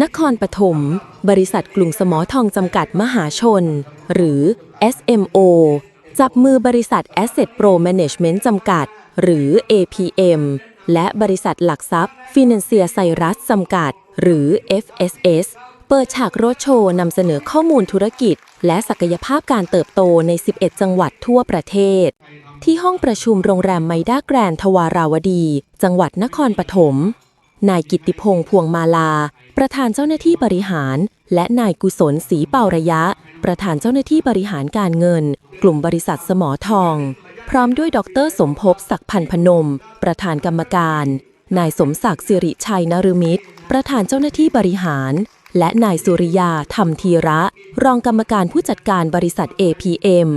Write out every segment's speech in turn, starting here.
นครปฐม บริษัทกลุ่มสมอทองจำกัดมหาชน หรือ SMO จับมือบริษัท Asset Pro Management จำกัด หรือ APM และบริษัทหลักทรัพย์ Financier Cyrus จำกัด หรือ FSS เปิดฉากโรถโชว์นำเสนอข้อมูลธุรกิจ และศักยภาพการเติบโตใน 11 จังหวัดทั่วประเทศ ที่ห้องประชุมโรงแรมไมด้าแกรนทวาราวดี จังหวัดนครปฐม นายกิติพงษ์พวงมาลา ประธานเจ้าหน้าที่บริหาร และนายกุศลศรีเป่าระยะ ประธานเจ้าหน้าที่บริหารการเงิน กลุ่มบริษัทสมอทอง พร้อมด้วยดรสมภพศักพันพนม ประธานกรรมการ นายสมศักดิ์สิริชัยนฤมิตร ประธานเจ้าหน้าที่บริหาร และนายสุริยาธรรมธีระ รองกรรมการผู้จัดการบริษัท APM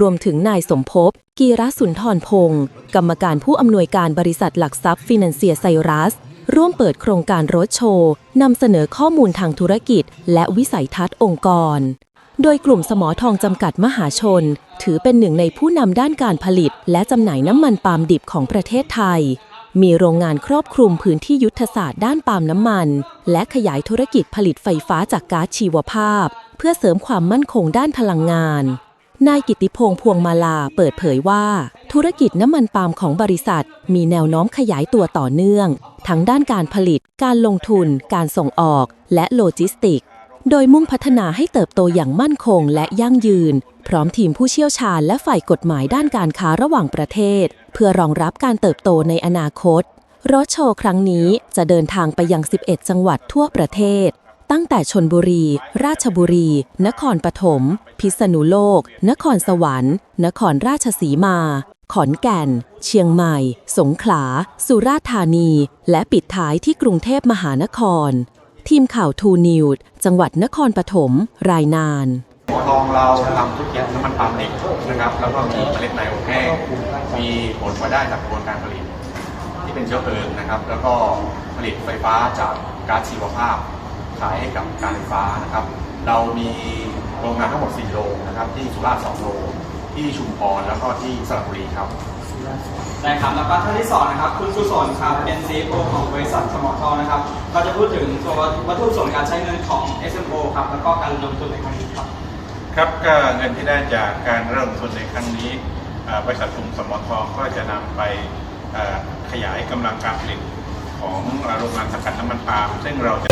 รวมถึงนายสมภพกีรสุนทรพงศ์กรรมการผู้อำนวยการบริษัทหลักทรัพย์ฟินแลนเซียไซรัส ร่วมเปิดโครงการรถโชว์นำเสนอข้อมูลทางธุรกิจ และวิสัยทัศน์องค์กร โดยกลุ่มสมอทองจำกัดมหาชน ถือเป็นหนึ่งในผู้นำด้านการผลิต และจำหน่ายน้ำมันปาล์มดิบของประเทศไทย มีโรงงานครอบคลุมพื้นที่ยุทธศาสตร์ด้านปาล์มน้ำมัน และขยายธุรกิจผลิตไฟฟ้าจากก๊าซชีวภาพ เพื่อเสริมความมั่นคงด้านพลังงานนายกิติพงษ์พวงมาลาเปิดเผยว่า ธุรกิจน้ำมันปาล์มของบริษัท มีแนวโน้มขยายตัวต่อเนื่อง ทั้งด้านการผลิต การลงทุน การส่งออก และโลจิสติก โดยมุ่งพัฒนาให้เติบโตอย่างมั่นคงและยั่งยืน พร้อมทีมผู้เชี่ยวชาญและฝ่ายกฎหมายด้านการค้าระหว่างประเทศ เพื่อรองรับการเติบโตในอนาคตรถโชว์ครั้งนี้จะเดินทางไปยัง 11 จังหวัดทั่วประเทศ ตั้งแต่ชนบุรี ราชบุรี นครปฐม พิษณุโลก นครสวรรค์ นครราชสีมา ขอนแก่น เชียงใหม่ สงขลา สุราษฎร์ธานี และปิดท้ายที่กรุงเทพมหานคร ทีมข่าวทูนิวส์จังหวัดนครปฐมรายนานหมอทองเราทำธุรกิจน้ำมันปาล์มดิบนะครับ แล้วก็มีเมล็ดในอแห้งมีผลมาได้จากกระบวนการผลิต ที่เป็นเชื้อเพลิงนะครับ แล้วก็ผลิตไฟฟ้าจากก๊าซชีวภาพ ขายให้กับการไฟฟ้านะครับ เรามีโรงงานทั้งหมด 4 โรงนะครับ ที่สุราษฎร์2โรง ที่ชุมพรแล้วก็ที่สระบุรีครับได้ครับแล้วก็ท่านที่สองนะครับคุณกุศลครับเป็นซีอของบริษัทสมอทองนะครับก็จะพูดถึงตัววัตถุประสงค์การใช้เงินของ SMO ครับแล้วก็การลงทุนในครั้งนี้ครับครับก็เงินที่ได้จากการเริ่มทุนในครั้งนี้เอ่อบริษัทกลุ่มสมทก็จะนำไปเอ่อขยายกำลังการผลิตของโรงงานสกัดน้ำมันปาล์มซึ่งเราจะ